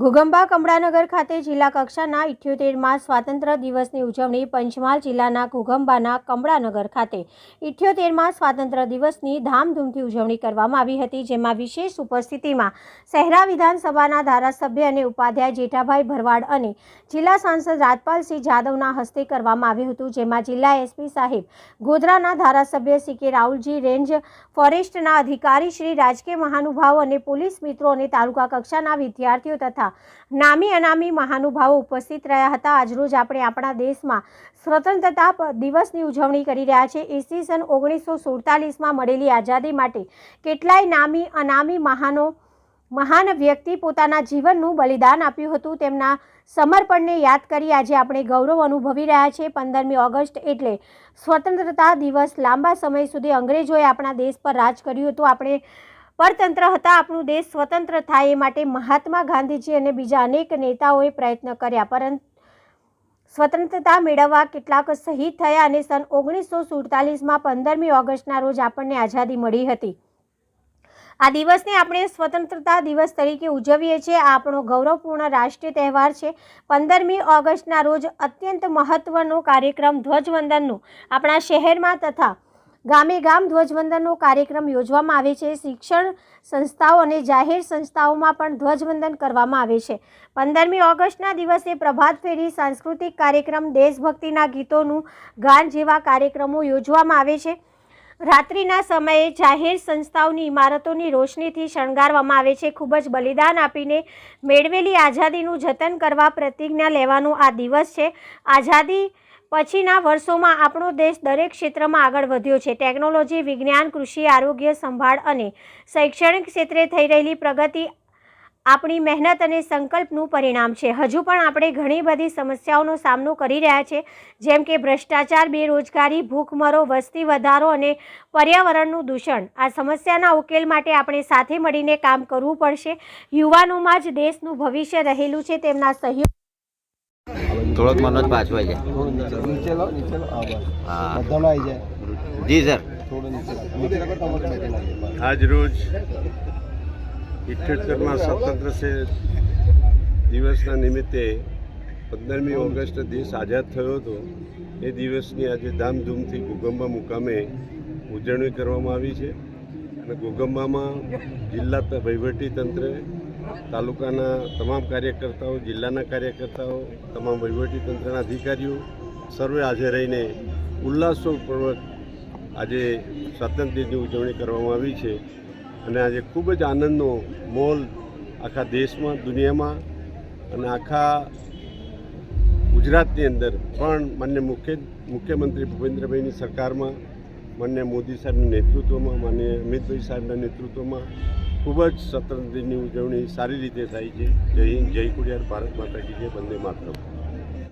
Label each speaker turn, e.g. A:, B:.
A: ઘોગંબા કમળાનગર ખાતે જિલ્લા કક્ષાના ઇઠ્યોતેરમાં સ્વાતંત્ર્ય દિવસની ઉજવણી પંચમહાલ જિલ્લાના ઘુગંબાના કમળાનગર ખાતે. ઇઠ્યોતેરમાં સ્વાતંત્ર્ય દિવસની ધામધૂમથી ઉજવણી કરવામાં આવી હતી, જેમાં વિશેષ ઉપસ્થિતિમાં શહેરા વિધાનસભાના ધારાસભ્ય અને ઉપાધ્યાય જેઠાભાઈ ભરવાડ અને જિલ્લા સાંસદ રાજપાલસિંહ જાદવના હસ્તે કરવામાં આવ્યું હતું, જેમાં જિલ્લા એસપી સાહેબ ગોધરાના ધારાસભ્ય સી કે રાહુલજી, રેન્જ ફોરેસ્ટના અધિકારી શ્રી રાજકીય મહાનુભાવો અને પોલીસ મિત્રો અને તાલુકા કક્ષાના વિદ્યાર્થીઓ તથા નામી અનામી મહાનુભાવો ઉપસ્થિત રહ્યા હતા. આજરોજ આપણે આપણા દેશમાં સ્વતંત્રતા દિવસની ઉજવણી કરી રહ્યા છે. ઈસવીસન ઓગણીસો સુડતાલીસમાં મળેલી આઝાદી માટે કેટલાય નામી અનામી મહાનો, મહાન વ્યક્તિ પોતાના જીવનનું બલિદાન આપ્યું હતું. તેમના સમર્પણને યાદ કરી આજે આપણે ગૌરવ અનુભવી રહ્યા છીએ પંદરમી ઓગસ્ટ એટલે સ્વતંત્રતા દિવસ લાંબા સમય સુધી અંગ્રેજોએ આપણા દેશ પર રાજ કર્યું હતું. આપણે પરતંત્ર હતા, આપણું દેશ સ્વતંત્ર થાય એ માટે મહાત્મા ગાંધીજી અને બીજા અનેક નેતાઓએ પ્રયત્ન કર્યા પરંતુ સ્વતંત્રતા મેળવવા કેટલાક શહીદ થયા અને સન ઓગણીસો સુડતાલીસમાં પંદરમી ઓગસ્ટના રોજ આપણને આઝાદી મળી હતી. આ દિવસને આપણે સ્વતંત્રતા દિવસ તરીકે ઉજવીએ છીએ. આ આપણો ગૌરવપૂર્ણ રાષ્ટ્રીય તહેવાર છે. પંદરમી ઓગસ્ટના રોજ અત્યંત મહત્ત્વનો કાર્યક્રમ ધ્વજવંદનનો. આપણા શહેરમાં તથા ગામે ગામ ધ્વજવંદનનો કાર્યક્રમ યોજવામાં આવે છે. શિક્ષણ સંસ્થાઓ અને જાહેર સંસ્થાઓમાં પણ ધ્વજવંદન કરવામાં આવે છે. પંદરમી ઓગસ્ટના દિવસે પ્રભાત ફેરી સાંસ્કૃતિક કાર્યક્રમ દેશભક્તિના ગીતોનું ગાન જેવા કાર્યક્રમો યોજવામાં આવે છે. રાત્રિના સમયે જાહેર સંસ્થાઓની ઇમારતોની રોશનીથી શણગારવામાં આવે છે. ખૂબ જ બલિદાન આપીને મેળવેલી આઝાદીનું જતન કરવા પ્રતિજ્ઞા લેવાનો આ દિવસ છે. આઝાદી પછીના વર્ષોમાં આપણો દેશ દરેક ક્ષેત્રમાં આગળ વધ્યો છે. ટેકનોલોજી, વિજ્ઞાન, કૃષિ, આરોગ્ય, સંભાળ અને શૈક્ષણિક ક્ષેત્રે થઈ રહેલી પ્રગતિ આપણી મહેનત અને સંકલ્પનું પરિણામ છે. હજુ પણ આપણે ઘણી બધી સમસ્યાઓનો સામનો કરી રહ્યા છે જેમ કે ભ્રષ્ટાચાર બેરોજગારી ભૂખમરો વસ્તી વધારો અને પર્યાવરણનું દૂષણ. આ સમસ્યાના ઉકેલ માટે આપણે સાથે મળીને કામ કરવું પડશે. યુવાનોમાં જ દેશનું ભવિષ્ય રહેલું છે તેમના સહયોગ
B: થોડોક મનોજ પાછો છે
C: થોડું નીચે નીચે લો નીચે લો આ બસ આવી જાય.
B: જી સર.
D: આજ રોજ ઇઠ્યોતેરમાં સ્વતંત્ર દિવસના નિમિત્તે પંદરમી ઓગસ્ટ દેશ આઝાદ થયો હતો. એ દિવસની આજે ધામધૂમથી ગોગંબા મુકામે ઉજવણી કરવામાં આવી છે. અને ગોગંબામાં જિલ્લા તંત્ર તાલુકાના તમામ કાર્યકર્તાઓ, જિલ્લાના કાર્યકર્તાઓ, તમામ તંત્રના અધિકારીઓ સર્વે હાજર રહીને ઉલ્લાસોપૂર્વક આજે સ્વાતંત્ર્ય દિનની ઉજવણી કરવામાં આવી છે. અને આજે ખૂબ જ આનંદનો મોલ આખા દેશમાં, દુનિયામાં અને આખા ગુજરાતની અંદર પણ માન્ય મુખ્ય, મુખ્યમંત્રી ભૂપેન્દ્રભાઈની સરકારમાં, માન્ય મોદી સાહેબના નેતૃત્વમાં, માન્ય અમિતભાઈ સાહેબના નેતૃત્વમાં ખૂબ જ સ્વતંત્ર દિનની ઉજવણી સારી રીતે થાય છે. જય હિન્દ, જય કુડિયાર ભારત માતા કી જય, વંદે માતરમ.